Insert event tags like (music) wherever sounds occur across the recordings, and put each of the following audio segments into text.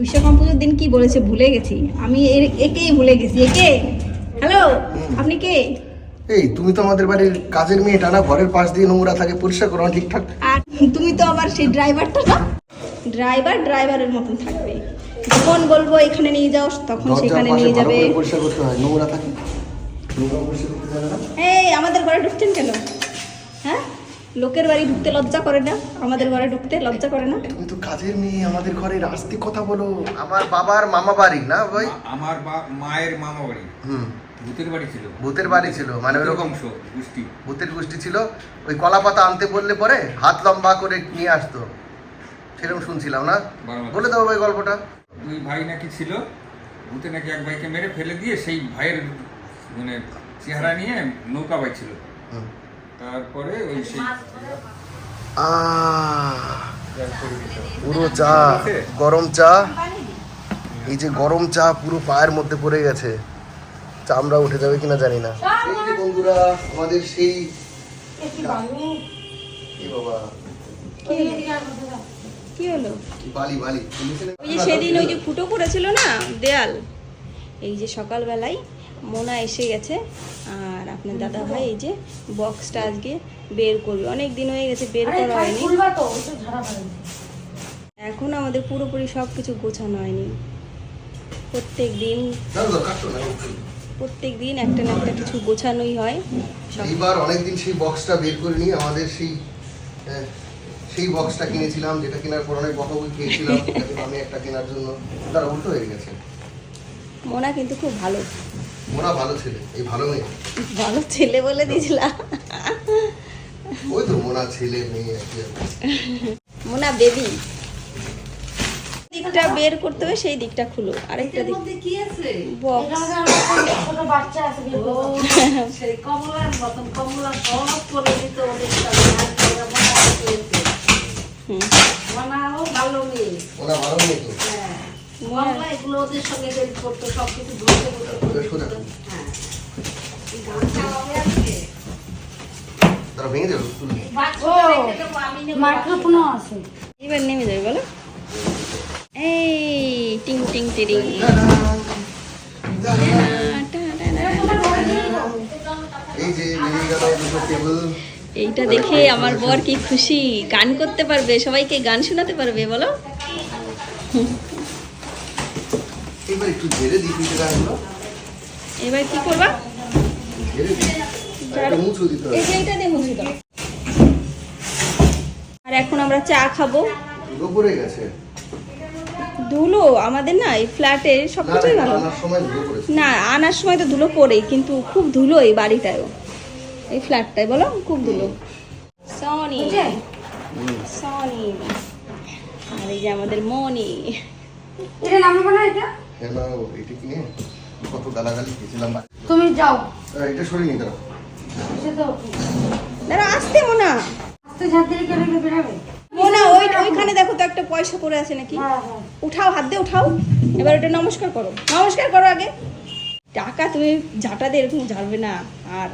বিশ্বকর্মা পুজোর দিন কি বলেছে ভুলে গেছি। আমি একেই ভুলে গেছি। একে? হ্যালো আপনি কে? এই তুমি তো আমাদের বাড়ির কাজের মেয়েটা না ঘরের পাশ দিয়ে নোংরা থাকে পরিষ্কার করো ঠিকঠাক। আর তুমি তো আবার সেই ড্রাইভারটা না? ড্রাইভার ড্রাইভারের মতন থাকবে। যখন বলব এখানে নিয়ে যাও তখন সেখানে নিয়ে যাবে। পরিষ্কার করতে হয় নোংরা থাকে। নোংরা পরিষ্কার করতে জানে না? এই আমাদের ঘরে ঢুকছেন কেন? হ্যাঁ? লোকের বাড়ি ঢুকতে লজ্জা করে না? আমাদের ঘরে ঢুকতে লজ্জা করে না? তুমি তো কাজের মেয়ে আমাদের ঘরের আসতে কথা বলো। আমার বাবার মামা বাড়ি না ভাই? আমার মায়ের মামা বাড়ি। হুম। ভূতের বাড়ি ছিল। ভূতের বাড়ি ছিল মানে বংশ গোষ্ঠী। ভূতের গোষ্ঠী ছিল। ওই কলা পাতা আনতে বললে পরে হাত লম্বা করে নিয়ে আসতো। সেরকম শুনছিলাম না। বলে দাও ভাই গল্পটা। দুই ভাই নাকি ছিল। ভূতে নাকি এক ভাইকে মেরে ফেলে দিয়ে সেই ভাইয়ের মানে চেহারা নিয়ে নৌকা বাই ছিল হুম। তারপরে ওই সেই পুরো চা গরম চা। এই যে গরম চা পুরো পায়ের মধ্যে পড়ে গেছে। চামড়া উঠে যাবে কিনা জানি না। বন্ধুরা আমাদের সেই বাবা। কি হলো? বালি বালি। ওই যে সেদিন ওই যে ফুটো করেছিল না দেয়াল। এই যে সকালবেলায় মোনা এসে গেছে। আর আপনার দাদা ভাই এই যে বক্সটা আজকে বের করবে। অনেক দিন হয়ে গেছে বের করা হয়নি। এখন আমাদের পুরোপুরি সব কিছু গোছানো হয়নি। প্রত্যেক দিন। প্রত্যেক দিন একটা না একটা কিছু গোছানোই হয়। এইবার অনেকদিন সেই বক্সটা বের করে নিয়ে আমাদের সেই সেই বক্সটা কিনেছিলাম যেটা কেনার পর অনেক বকাবকি খেয়েছিলাম। (laughs) আমি একটা কেনার জন্য তারা উল্টো হয়ে গেছে। মোনা কিন্তু খুব ভালো। ওরা ভালো ছেলে এই ভালো মেয়ে। ভালো ছেলে বলে দিয়েছিলাম। ওই তো মোনা ছেলে মেয়ে। মোনা বেবি। দিকটা বের করতে হবে সেই দিকটা খুলো। আরেকটা দিক। কি আছে? বক্স। ছোট বাচ্চা আছে সেই কমলার মতন কমলা সব করে দিত ওদের সাথে ভালো মেয়ে। ওরা ভালো মেয়ে তো? হ্যাঁ এগুলো ওদের সঙ্গে হেল্প করতো সব কিছু ধরতে হ্যাঁ। এবার নেমে যাবে বলো। এই টিং টিং টিরিং এইটা দেখে আমার বর কি খুশি। গান করতে পারবে সবাইকে গান শোনাতে পারবে বলো। এবার একটু ঝেড়ে দিই পিঠেটা এবার কি করবা? ঝেড়ে দিই। আর একটা দিতে হবে। এইটা দিয়ে মুছে দাও। আর এখন আমরা চা খাব। ধুলো পড়ে গেছে। ধুলো আমাদের না এই ফ্ল্যাটে সব না ভালো। আনার সময় না আনার সময় তো ধুলো পড়েই কিন্তু খুব ধুলো এই বাড়িটায়ও। এই ফ্ল্যাটটায় বলো? খুব ধুলো। সনি। সনি। আর এই যে আমাদের মনি। এটা নামাবো না এটা? এটা কিনে কত গালাগালি খেয়েছিলাম তুমি যাও। এটা সরিয়ে নিতে দাও দাঁড়া আসতে মোনা। আস্তে ঝাঁপ দিয়ে বেরাবে। মোনা ওই ওইখানে দেখো তো একটা পয়সা পড়ে আছে নাকি? হ্যাঁ হ্যাঁ। উঠাও হাত দিয়ে উঠাও। এবার ওটা নমস্কার করো। নমস্কার করো আগে। টাকা তুমি ঝাঁটা দিয়ে এরকম ঝাড়বে না। আর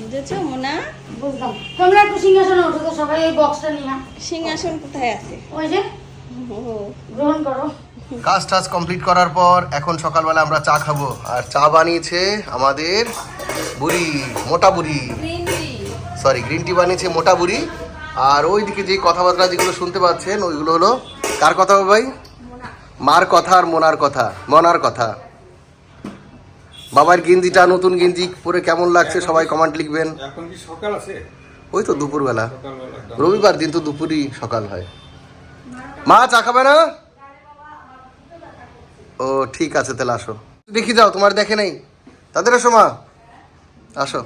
বুঝেছ মোনা? বুঝলাম। তোমরা একটু সিংহাসনে ওঠো তো সবাই এই বক্সটা নিয়ে সিংহাসন কোথায় আছে? ওই যে। গ্রহণ করো। কাজ টাজ কমপ্লিট করার পর এখন সকালবেলা আমরা চা খাব। আর চা বানিয়েছে আমাদের বুড়ি মোটা বুড়ি। সরি গ্রিন টি বানিয়েছে মোটা বুড়ি। আর ওইদিকে যে কথাবার্তা যেগুলো শুনতে পাচ্ছেন ওইগুলো হলো কার কথা হবে ভাই? মার কথা আর মোনার কথা। মনার কথা। বাবার গেঞ্জিটা নতুন গেঞ্জি পরে কেমন লাগছে সবাই কমেন্ট লিখবেন। এখন কি সকাল আছে? ওই তো দুপুরবেলা। রবিবার দিন তো দুপুরই সকাল হয়। মা চা খাবে না? ও ঠিক আছে তাহলে আসো। দেখি যাও তোমার দেখে নেই। তাদের আসো মা। আসো।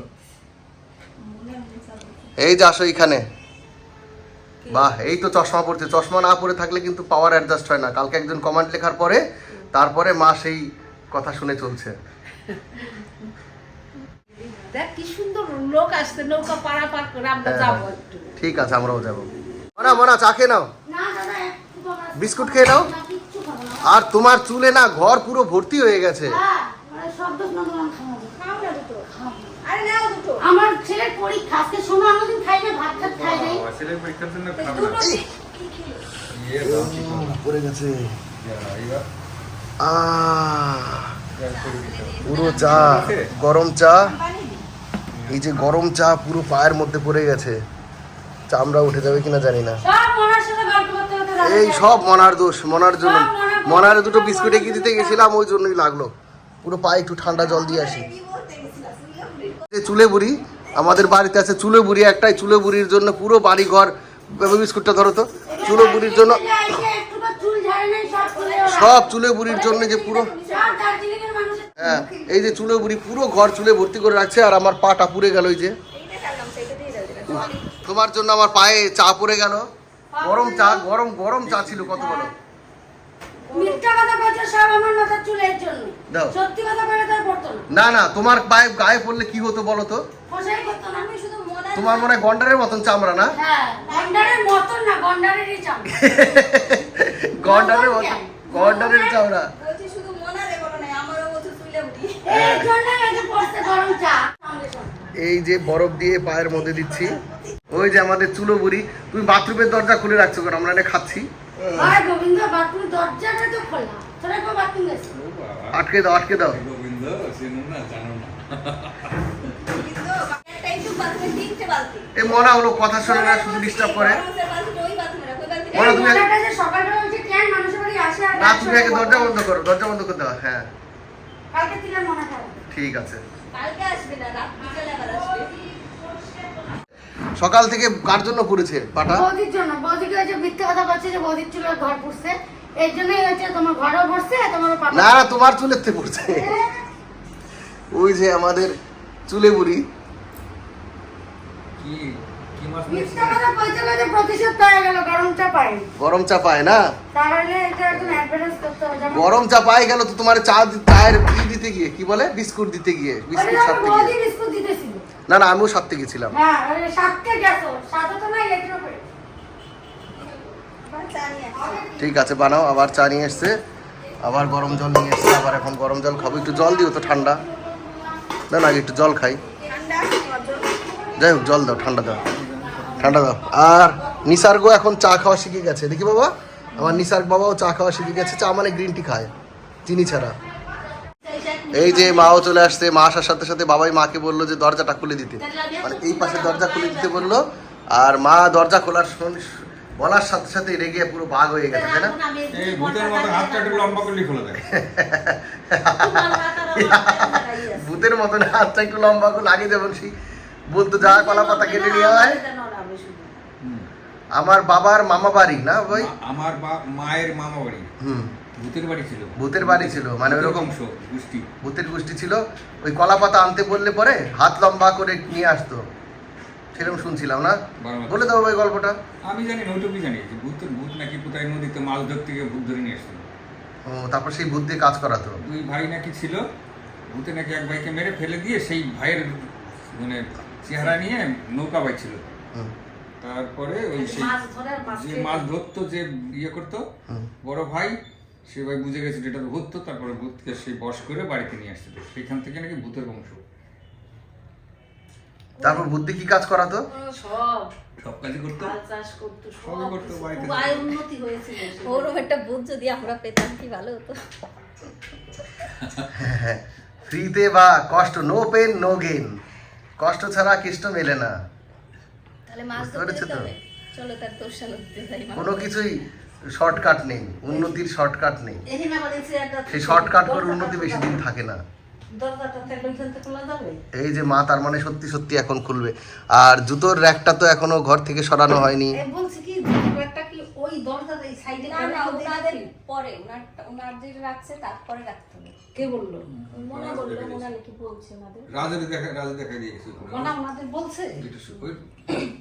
এই যে আসো এইখানে বাহ এই তো চশমা পড়ছে। চশমা না পরে থাকলে কিন্তু পাওয়ার অ্যাডজাস্ট হয় না। কালকে একজন কমান্ড লেখার পরে তারপরে মা সেই কথা শুনে চলছে। দেখ কি সুন্দর লোক আসছে নৌকা পারাপার করে আমরা হ্যাঁ, যাব হ্যাঁ। ঠিক আছে আমরাও যাব। মনা মনা চা খেয়ে নাও। বিস্কুট খেয়ে নাও। আর তোমার চুলে না ঘর পুরো ভর্তি হয়ে গেছে। সব দোষ না তোমার খাওয়াবো খাও না দুটো। খাব। আরে নাও দুটো। আমার ছেলের পরীক্ষা আজকে শোনো আমাদের খাই না ভাত টাত খাই নাই। ছেলের পরীক্ষার জন্য খাবে না ইয়ে দাও কি পড়ে গেছে। হবে। পুরো চা গরম চা। এই যে গরম চা পুরো পায়ের মধ্যে পড়ে গেছে। চামড়া উঠে যাবে কিনা জানি না। সব মনার সাথে গল্প করতে করতে রাত এই সব মনার দোষ মনার জন্য। মনার দুটো বিস্কুট এগিয়ে দিতে গেছিলাম, ওই জন্যই লাগল। পুরো পায়ে একটু ঠান্ডা জল দিয়ে আসি। চুলে বুড়ি আমাদের বাড়িতে আছে চুলে বুড়ি একটাই চুলে বুড়ির জন্য পুরো বাড়ি ঘর বিস্কুটটা ধরো তো। চুলো বুড়ির জন্য সব চুলে বুড়ির জন্য যে পুরো হ্যাঁ এই যে চুলে বুড়ি পুরো ঘর চুলে ভর্তি করে রাখছে, আর আমার পাটা পুড়ে গেল ওই যে। তোমার জন্য আমার পায়ে চা পড়ে গেল। গরম চা, গরম গরম চা ছিল, কত বলো? মিথ্যা কথা বলছে সব আমার মাথার চুলের জন্য। দাও। সত্যি কথা বলে তার পড়তো না। না না তোমার পায়ে গায়ে পড়লে কি হতো বলো তো? ফসাই করতো না আমি শুধু মনে তোমার মনে হয় গন্ডারের মতন চামড়া না? হ্যাঁ গন্ডারের মতন না গন্ডারেরই চাম (laughs) গন্ডারের মতন গন্ডারের চামড়া। বলছি শুধু মনারে বলো না আমারও বলছে চুলে উঠি। এই জন্য এই যে পড়ছে গরম চা। সঙ্গে সঙ্গে। এই যে বরফ দিয়ে পায়ের মধ্যে দিচ্ছি ওই যে আমাদের চুলো বুড়ি তুমি বাথরুমের দরজা খুলে রাখছো কেন? আমরা এটা খাচ্ছি। আর গোবিন্দ বাথরুম দরজাটা তো খোলা। তোরা কেউ বাথরুম গেছে আটকে দাও আটকে দাও। গোবিন্দ চেনো না জানো না। কিন্তু একটা একটু বাথরুমে তিনটে বালতি। এই মনা হলো কথা শোনে না শুধু ডিস্টার্ব করে। তুমি আগে- সকালবেলা হচ্ছে কেন মানুষের বাড়ি আসে আর না তুমি আগে দরজা বন্ধ করো দরজা বন্ধ করে দাও হ্যাঁ। কালকে ঠিক আছে। কালকে আসবে না রাত বিকেলে আবার আসবে। সকাল থেকে কার জন্য পড়েছে পাটা? বৌদির জন্য বৌদিকে মিথ্যে কথা বলছে যে বৌদির চুলের ঘর পড়ছে। এই জন্যই হচ্ছে তোমার ঘরও পড়ছে তোমার না না তোমার চুলের থেকে পড়ছে ওই যে আমাদের চুলে বুড়ি। কি গরম চা পাই পায় না? তাহলে এটা একদম অ্যাডভান্স করতে হবে যেমন- গরম চা পায় গেল তো তোমার চা চায়ের কি দিতে গিয়ে কি বলে? বিস্কুট দিতে গিয়ে বিস্কুট সারতে গিয়ে। না না আমিও সারতে গেছিলাম। হ্যাঁ গেছো তো নাই একটু করে আবার চা নিয়ে আসবে। ঠিক আছে, বানাও, আবার চা নিয়ে এসছে। আবার গরম জল নিয়ে এসছে, আবার এখন গরম জল খাব। একটু জল দিও তো, ঠান্ডা। না না একটু জল খাই। যাই হোক, জল দাও, ঠান্ডা দাও ঠান্ডা দাও। আর নিসার্গ এখন চা খাওয়া শিখে গেছে। দেখি বাবা, আমার নিসার্গ বাবাও চা খাওয়া শিখে গেছে। চা মানে গ্রিন টি খায়, চিনি ছাড়া। এই যে মাও চলে আসছে, মা আসার সাথে সাথে বাবাই মাকে বলল যে দরজাটা খুলে দিতে। মানে এই পাশে দরজা খুলে দিতে বলল, আর মা দরজা খোলার বলার সাথে সাথে রেগে পুরো বাঘ হয়ে গেছে তাই না? এই ভূতের মতো হাতটা একটু লম্বা করলে খোলা দেয়। ভূতের মতন হাতটা একটু লম্বা করে লাগে যেমন সেই বলতো যা কলা পাতা কেটে নিয়ে হয়। আমার বাবার মামা বাড়ি না ভাই? আমার বা- মায়ের মামা বাড়ি। হুম। ভূতের বাড়ি ছিল। ভূতের বাড়ি ছিল মানে ওরকম গোষ্ঠী। ভূতের গোষ্ঠী ছিল। ওই কলা পাতা আনতে বললে পরে হাত লম্বা করে নিয়ে আসতো। সেরকম শুনছিলাম না? বারবার। বলে দাও ভাই গল্পটা। আমি জানি না ওইটুকুই জানি। যে ভূত ভূত নাকি কোথায় নদীতে মাছ ধরতে গিয়ে ভূত ধরে নিয়ে এসেছিল ও তারপর সেই ভূত দিয়ে কাজ করাতো। দুই ভাই নাকি ছিল ভূতে নাকি এক ভাইকে মেরে ফেলে দিয়ে সেই ভাইয়ের মানে চেহারা নিয়ে নৌকা বাইছিল। হুম, তারপরে ওই সেই মাছ ধরে আর মাছ যে মাছ ধরতো যে ইয়ে করতো বড় ভাই সে ভাই বুঝে গেছে যেটা ভূত তো তারপরে ভূতকে সেই বশ করে বাড়িতে নিয়ে আসছিল। সেখান থেকে নাকি ভূতের বংশ। তারপর বুদ্ধি কি কাজ করাতো? সব। সব কাজই করতো? হাল চাষ করতো সব সবই করতো বাড়িতে। উন্নতি হয়েছিল (laughs) ওরম একটা যদি আমরা পেতাম কি ভালো হতো? (laughs) ফ্রিতে বা কষ্ট নো পেন নো গেইন কষ্ট ছাড়া কৃষ্ণ মেলে না। তাহলে মাছ ধরতে তো? চলো তার দর্শন দিতে যাই কোনো কিছুই শর্টকাট নেই উন্নতির শর্টকাট নেই। সেই শর্টকাট করে উন্নতি বেশি দিন থাকে না। এই যে মা তার মানে সত্যি সত্যি এখন খুলবে। আর জুতোর র্যাকটা তো এখনও ঘর থেকে সরানো হয়নি। বলছি কি একটা কি ওই দরজাটা সাইডে না না ওনাদের পরে ওনার ওনার যে রাখছে তারপরে রাখতে হবে। কে বলল? মোনা বলল মোনা নাকি বলছে ওনাদের? রাজের দেখা রাজে দেখা দিয়ে গেছে ওনাদের বলছে? ওই-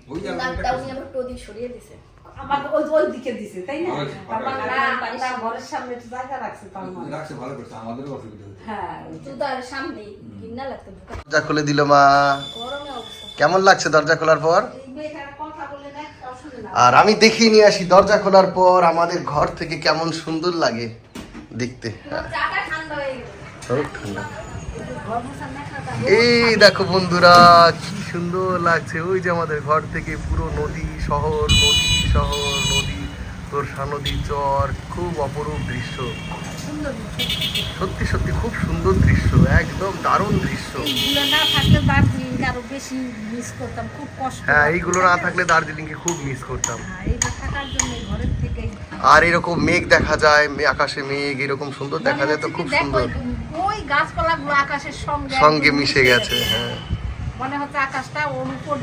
ওই নাকটা উনি আবার প্রদীপ সরিয়ে দিছে আমাকে ওই ওই দিকে দিছে তাই না? ওই, তারপর ওই। না তার ঘরের সামনে একটু জায়গা রাখছে তার মানে। রাখছে ভালো করছে আমাদেরও অসুবিধা হচ্ছে। হ্যাঁ তো আর সামনেই ঘিন্না লাগতো দরজা খুলে দিল মা। কেমন লাগছে দরজা খোলার পর? আর আমি দেখিয়ে নিয়ে আসি দরজা খোলার পর আমাদের ঘর থেকে কেমন সুন্দর লাগে দেখতে। এই দেখো বন্ধুরা কি সুন্দর লাগছে। ওই যে আমাদের ঘর থেকে পুরো নদী শহর নদী। শহর নদী তোরসা নদী চর খুব অপরূপ দৃশ্য। সত্যি সত্যি খুব সুন্দর দৃশ্য একদম দারুণ দৃশ্য। না থাকলে দার্জিলিং আরও বেশি মিস করতাম খুব কষ্ট হ্যাঁ এইগুলো না থাকলে দার্জিলিংকে খুব মিস করতাম। হ্যাঁ, আর এরকম মেঘ দেখা যায় আকাশে মেঘ এরকম সুন্দর দেখা যায় তো খুব সুন্দর। ওই গাছপালাগুলো আকাশের সঙ্গে সঙ্গে মিশে গেছে হ্যাঁ। মনে হচ্ছে আকাশটা ওর উপর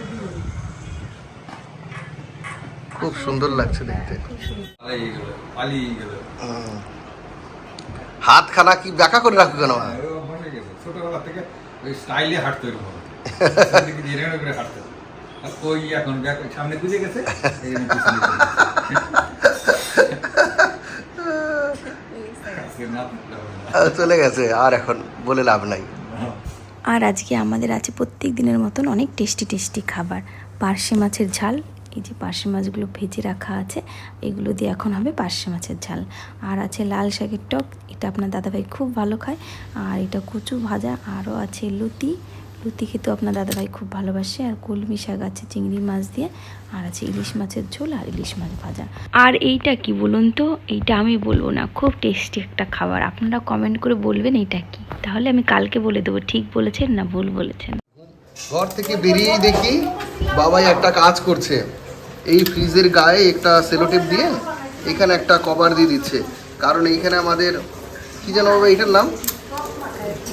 খুব সুন্দর লাগছে দেখতে। হাত খানা কি ব্যাকা করে রাখো কেন? চলে গেছে, আর এখন বলে লাভ নাই। আর আজকে আমাদের আছে প্রত্যেক দিনের মতন অনেক টেস্টি টেস্টি খাবার। পার্শে মাছের ঝাল এই যে পার্শে মাছগুলো ভেজে রাখা আছে, এগুলো দিয়ে এখন হবে পার্শে মাছের ঝাল। আর আছে লাল শাকের টক, এটা আপনার দাদাভাই খুব ভালো খায়। আর এটা কচু ভাজা, আরও আছে লুতি। লুতি খেতেও আপনার দাদাভাই খুব ভালোবাসে। আর কলমি শাক আছে চিংড়ি মাছ দিয়ে, আর আছে ইলিশ মাছের ঝোল আর ইলিশ মাছ ভাজা। আর এইটা কি বলুন তো? এইটা আমি বলব না, খুব টেস্টি একটা খাবার। আপনারা কমেন্ট করে বলবেন এইটা কি? তাহলে আমি কালকে বলে দেবো, ঠিক বলেছেন না ভুল বলেছেন? ঘর থেকে বেরিয়েই দেখি বাবাই একটা কাজ করছে। এই ফ্রিজের গায়ে একটা সেলোটেপ দিয়ে এখানে একটা কভার দিয়ে দিচ্ছে। কারণ এইখানে আমাদের কি যেন বাবা এটার নাম?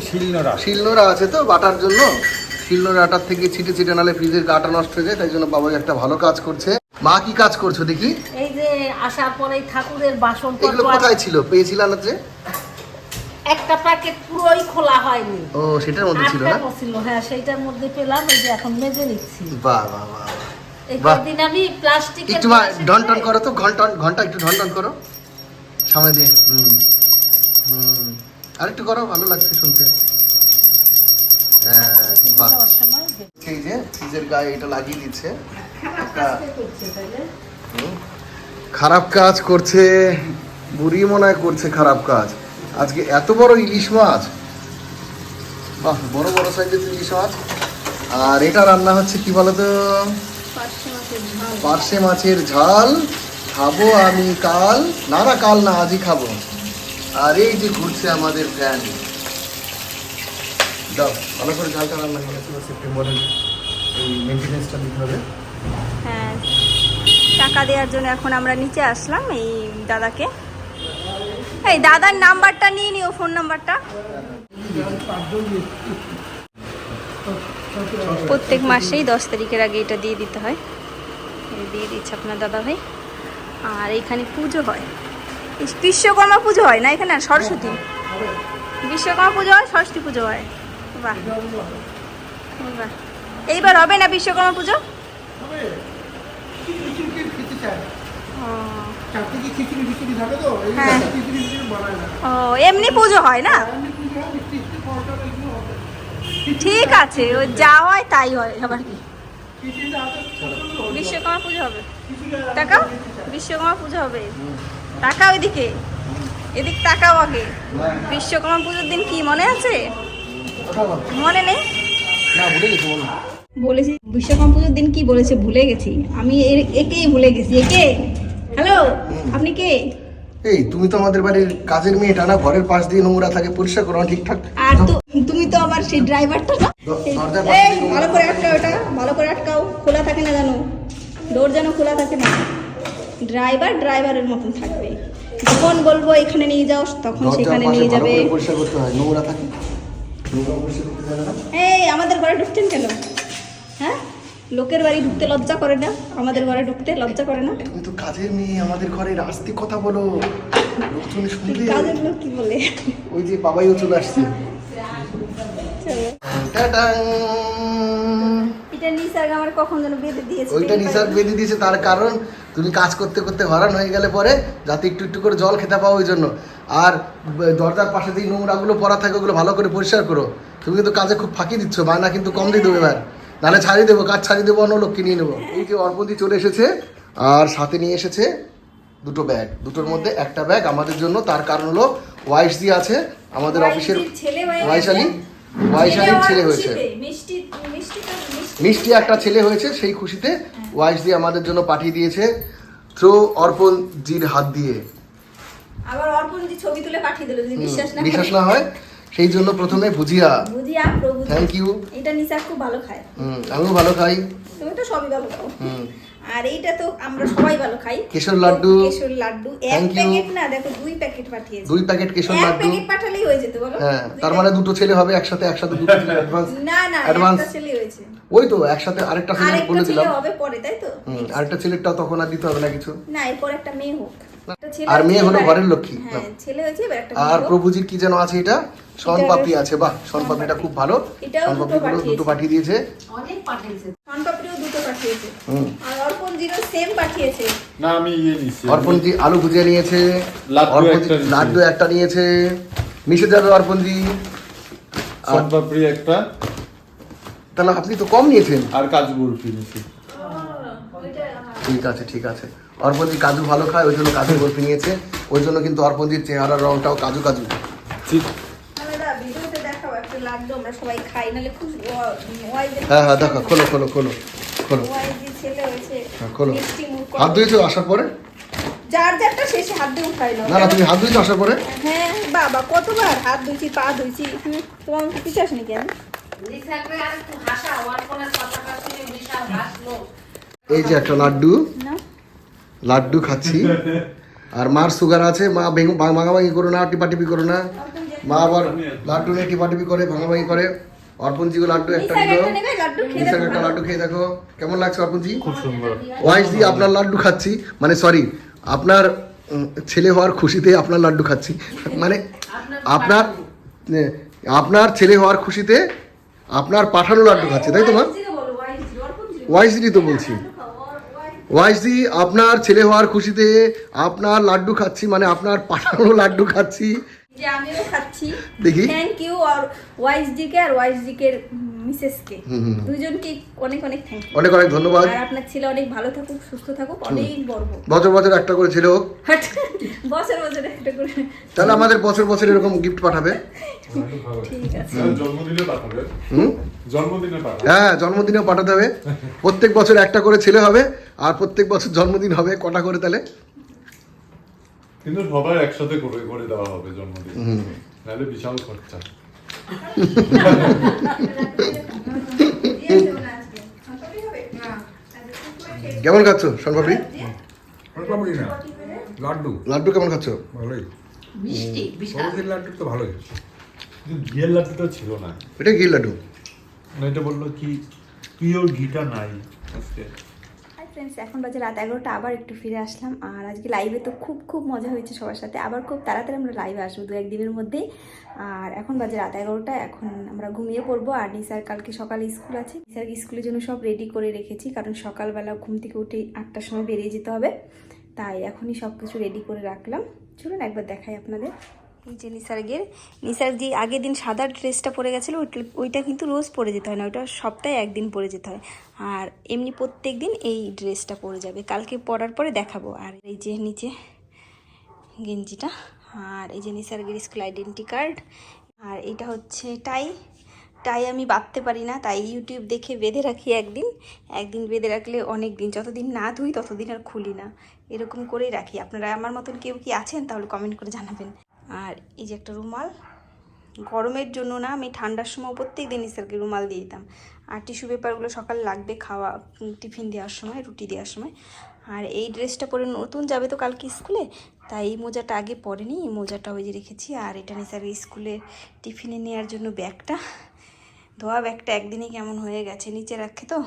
শিলনোড়া। শিলনোড়া আছে তো বাটার জন্য। শিলনোড়াটার থেকে ছিটে ছিটে নালে ফ্রিজের গাটা নষ্ট হয়ে যায় তাই জন্য বাবাই একটা ভালো কাজ করছে। মা কি কাজ করছ দেখি? এই যে আসার পরে ঠাকুরের বাসন এগুলো কোথায় ছিল? পেয়েছিলাম না যে? একটা প্যাকেট পুরোই খোলা হয়নি। ও সেটার মধ্যে ছিল না? ছিল হ্যাঁ সেইটার মধ্যে পেলাম এই যে এখন মেজে নিচ্ছি। বাহ বাহ বাহ। এই বাহ। কদিন আমি প্লাস্টিকের একটু ঢন টন করো তো ঘণ্টা ঘণ্টা একটু ঢন টন করো। সামনে দিয়ে হুম হুম। আরেকটু করো ভালো লাগছে শুনতে। হ্যাঁ বাহ। এই যে ফ্রিজের গায়ে এটা লাগিয়ে দিচ্ছে। একটা খারাপ কাজ করছে বুড়ি মনে হয় করছে খারাপ কাজ। আজকে এত বড় ইলিশ মাছ। বাহ বড় বড় সাইজের ইলিশ মাছ। আর এটা রান্না হচ্ছে কি বলতো? পার্শে মাছের ঝাল খাব আমি কাল। না না কাল না আজই খাব। আর এই যে ঘুরছে আমাদের ফ্যান দাও ভালো করে ঝালটা রান্না করে। সেপ্টেম্বরের এই মেনটেনেন্সটা দিতে হবে। হ্যাঁ টাকা দেওয়ার জন্য এখন আমরা নিচে আসলাম এই দাদাকে। এই দাদার নাম্বারটা নিয়ে নিও ফোন নাম্বারটা। প্রত্যেক মাসেই দশ তারিখের আগে এটা দিয়ে দিতে হয়। দিয়ে দিচ্ছে আপনার দাদা ভাই। আর এইখানে পুজো হয়। বিশ্বকর্মা পুজো হয় না এখানে? সরস্বতী। বিশ্বকর্মা পুজো হয় সরস্বতী পুজো হয়। বাহ। বাহ। এইবার হবে না বিশ্বকর্মা পুজো। হ্যাঁ। ও এমনি পুজো হয় না? ঠিক আছে ও যা হয় তাই হয় আবার কি? বিশ্বকর্মা পুজো হবে। টাকা বিশ্বকর্মা পুজো হবে। টাকা ওইদিকে এদিক তাকাও আগে। বিশ্বকর্মা পুজোর দিন কি মনে আছে? মনে নেই? বলেছি বিশ্বকর্মা পুজোর দিন কি বলেছে ভুলে গেছি। আমি এর- একেই ভুলে গেছি। একে? হ্যালো আপনি কে? এই তুমি তো আমাদের বাড়ির কাজের মেয়েটা না ঘরের পাশ দিয়ে নোংরা থাকে পরিষ্কার করো ঠিকঠাক। আর তো তুমি তো আমার সেই ড্রাইভারটা না? এই ভালো করে আটকাও ওটা ভালো করে আটকাও খোলা থাকে না জানো ডোর যেন খোলা থাকে না। ড্রাইভার ড্রাইভারের মতন থাকবে। যখন বলব এখানে নিয়ে যাও তখন সেখানে নিয়ে যাবে। পরিষ্কার করতে হয় নোংরা থাকে। এই আমাদের ঘরে ঢুকছেন কেন? হ্যাঁ? লোকের বাড়ি ঢুকতে লজ্জা করে না? আমাদের ঘরে ঢুকতে লজ্জা করে না? তুমি তো কাজের মেয়ে আমাদের ঘরে রাস্তে কথা বলো। লোকজন শুনলে কাজের লোক কি বলে? ওই যে বাবাইও চলে আসছে। এটা নিসার আমার কখন যেন বেঁধে দিয়েছে ওইটা নিসার বেঁধে দিয়েছে তার কারণ তুমি কাজ করতে করতে হরান হয়ে গেলে পরে যাতে একটু একটু করে জল খেতে পাও ওই জন্য। আর দরজার পাশে দিয়ে নোংরাগুলো পড়া থাকে ওগুলো ভালো করে পরিষ্কার করো। তুমি কিন্তু কাজে খুব ফাঁকি দিচ্ছ মায়না কিন্তু কম দিয়ে দেবো এবার। নাহলে ছাড়িয়ে দেবো কাজ ছাড়িয়ে দেবো অন্য লোককে নিয়ে নেব। এই যে অর্পন্দি চলে এসেছে আর সাথে নিয়ে এসেছে দুটো ব্যাগ দুটোর মধ্যে একটা ব্যাগ আমাদের জন্য তার কারণ হলো ওয়াইস দিয়ে আছে আমাদের অফিসের হয়ে ওয়াইশালী ওয়াইশালীর ছেলে হয়েছে। মিষ্টি একটা ছেলে হয়েছে সেই খুশিতে ওয়াইস দিয়ে আমাদের জন্য পাঠিয়ে দিয়েছে থ্রো অর্পণ জির হাত দিয়ে। আবার অর্পণ ছবি তুলে পাঠিয়ে দিল যদি বিশ্বাস না বিশ্বাস না হয় সেই জন্য প্রথমে ভুজিয়া। বুঝিয়া প্রভু থ্যাংক ইউ এটা নিশা খুব ভালো খায়। হুম আমিও ভালো খাই। তুমি তো সবই ভালো খাও। হুম। আর এইটা তো আমরা সবাই ভালো খাই। কেশর লাড্ডু। কেশর লাড্ডু। এক প্যাকেট না দেখো দুই প্যাকেট পাঠিয়েছে। দুই প্যাকেট কেশর এক লাড্ডু। প্যাকেট পাঠালেই হয়ে যেত বলো। হ্যাঁ তার মানে দুটো ছেলে হবে একসাথে একসাথে দুটো ছেলে। অ্যাডভান্স (laughs) না না অ্যাডভান্স ছেলে হয়েছে। ওই তো একসাথে আরেকটা ছেলে আরেকটা বলে ছেলে দিলাম হবে পরে তাই তো? হুম, আরেকটা ছেলেরটা তখন আর দিতে হবে না কিছু। না এরপর একটা মেয়ে হোক। ছেলে আর মেয়ে হলো ঘরের লক্ষ্মী। হ্যাঁ ছেলে হয়েছে আর প্রভুজির কি যেন আছে এটা? এটা- আছে বাহ শন পাপড়িটা খুব ভালো। দুটো দুটো পাঠিয়ে দিয়েছে। অনেক পাঠিয়েছে। দুটো পাঠিয়েছে। হুম। আর অর্পণ জিরো সেম পাঠিয়েছে। না আমি ইয়ে নিচ্ছি অর্পণজি আলু ভুজিয়া নিয়েছে। লাড্ডু একটা নিয়েছে। লাড্ডু একটা নিয়েছে। মিশে যাবে অর্পণজি সোনপাপড়ি একটা। তাহলে আপনি তো কম নিয়েছেন। আর কাজু বরফি নিয়েছি। ঠিক আছে ঠিক আছে। অর্পণজি কাজু ভালো খায় ওই জন্য কাজু বরফি নিয়েছে। ওই জন্য কিন্তু অর্পণজির চেহারার রংটাও কাজু কাজু। ঠিক হ্যাঁ হ্যাঁ দেখো খোলো খোলো খোলো খোলো। ওয়াইজের ছেলে হয়েছে হ্যাঁ, খোলো। হাত ধুয়েছো আসার পরে? যার যারটা শেষে হাত দিয়ে উঠাই না। না তুমি হাত ধুয়েছো আসার পরে? হ্যাঁ বাবা কতবার হাত ধুইছি পা ধুইছি তোমার কিছু আসেনি কেন এই যে একটা লাড্ডু। না। লাড্ডু খাচ্ছি। আর মার সুগার আছে মা ভাঙাভাঙি করো না টিপাটিপি করো না। মা আবার লাড্ডু নিয়ে টিপাটিপি করে ভাঙাভাঙি করে। অর্পণজিও লাড্ডু একটা দিল। একটা লাড্ডু খেয়ে নিশাক দেখো একটা লাড্ডু খেয়ে দেখো। কেমন লাগছে অর্পণজি? খুব সুন্দর। ওয়াইস দি আপনার লাড্ডু খাচ্ছি। মানে সরি আপনার ছেলে হওয়ার খুশিতে আপনার লাড্ডু খাচ্ছি। মানে আপনার আপনার ছেলে হওয়ার খুশিতে আপনার পাঠানো লাড্ডু খাচ্ছি তাই তো মা? ওয়াইজিকে বলো, ওয়াইজি, অর্পণ জি। ওয়াইস দি তো বলছি। ওয়াইস আপনার ছেলে হওয়ার খুশিতে আপনার লাড্ডু খাচ্ছি মানে আপনার পাঠানো লাড্ডু খাচ্ছি যে আমিও খাচ্ছি দেখি। থ্যাংক ইউ আর ওয়াইসডিকে আর ওয়াইস দিকের মিসেসকে দুজনকে অনেক অনেক থ্যাংক অনেক অনেক ধন্যবাদ। আর আপনার ছেলে অনেক ভালো থাকুক সুস্থ থাকুক অনেক বড় বছর বছর একটা করে ছেলে (laughs) বছর বছর একটা করে। তাহলে আমাদের বছর বছর এরকম গিফট পাঠাবে। ঠিক আছে। জন্মদিনে পাঠাবে। হুম? জন্মদিনে পাঠাবে। হ্যাঁ জন্মদিনেও পাঠাতে হবে। প্রত্যেক বছর একটা করে ছেলে হবে আর প্রত্যেক বছর জন্মদিন হবে কটা করে তাহলে? কিন্তু সবাই একসাথে করে করে দেওয়া হবে জন্মদিন। নাহলে বিশাল খরচা। কেমন খাচ্ছ না লাড্ডু। লাড্ডু কেমন খাচ্ছ? ভালোই। মিষ্টি বিশাল। লাড্ডু তো ভালোই। কিন্তু ঘিয়ের লাড্ডুটা ছিল না। এটা কি লাড্ডু? এটা বলল কি পিওর ঘিটা নাই আজকে। ফ্রেন্ডস এখন বাজে রাত এগারোটা, আবার একটু ফিরে আসলাম। আর আজকে লাইভে তো খুব খুব মজা হয়েছে সবার সাথে। আবার খুব তাড়াতাড়ি আমরা লাইভে আসব দু একদিনের মধ্যেই। আর এখন বাজে রাত এগারোটা, এখন আমরা ঘুমিয়ে পড়ব। আর নিসার কালকে সকালে স্কুল আছে। নিসার স্কুলের জন্য সব রেডি করে রেখেছি, কারণ সকালবেলা ঘুম থেকে উঠে আটটার সময় বেরিয়ে যেতে হবে। তাই এখনই সব কিছু রেডি করে রাখলাম। চলুন একবার দেখাই আপনাদের। এই যে নিসার্গের। নিসার যে আগের দিন সাদা ড্রেসটা পরে গেছিল, ওইটা কিন্তু রোজ পরে যেতে হয় না, ওইটা সপ্তাহে একদিন পরে যেতে হয়। আর এমনি প্রত্যেক দিন এই ড্রেসটা পরে যাবে। কালকে পরার পরে দেখাবো। আর এই যে নিচে গেঞ্জিটা, আর এই যে নিসার্গের স্কুল আইডেন্টি কার্ড, আর এটা হচ্ছে টাই। টাই আমি বাঁধতে পারি না, তাই ইউটিউব দেখে বেঁধে রাখি একদিন। একদিন বেঁধে রাখলে অনেক দিন, যতদিন না ধুই ততদিন আর খুলি না। এরকম করেই রাখি। আপনারা আমার মতন কেউ কি আছেন তাহলে কমেন্ট করে জানাবেন। আর এই যে একটা রুমাল, গরমের জন্য না আমি ঠান্ডার সময় প্রত্যেক দিন স্যারকে রুমাল দিয়ে দিতাম। আর টিস্যু পেপারগুলো সকাল লাগবে খাওয়া টিফিন দেওয়ার সময়, রুটি দেওয়ার সময়। আর এই ড্রেসটা পরে নতুন যাবে তো কালকে স্কুলে, তাই এই মোজাটা আগে পরেনি এই মোজাটা ওই যে রেখেছি। আর এটা নিয়ে স্যার স্কুলে টিফিনে নেওয়ার জন্য ব্যাগটা, ধোয়া ব্যাগটা একদিনে কেমন হয়ে গেছে নিচে রাখে তো।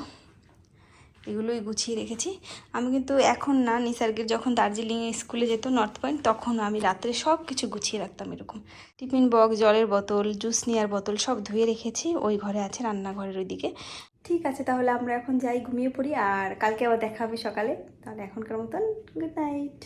এগুলোই গুছিয়ে রেখেছি। আমি কিন্তু এখন না, নিসার্গের যখন দার্জিলিংয়ে স্কুলে যেত নর্থ পয়েন্ট তখন আমি রাত্রে সব কিছু গুছিয়ে রাখতাম এরকম। টিফিন বক্স, জলের বোতল, জুস নেওয়ার বোতল সব ধুয়ে রেখেছি। ওই ঘরে আছে রান্নাঘরের ওইদিকে। ঠিক আছে, তাহলে আমরা এখন যাই, ঘুমিয়ে পড়ি, আর কালকে আবার দেখা হবে সকালে। তাহলে এখনকার মতন গুড নাইট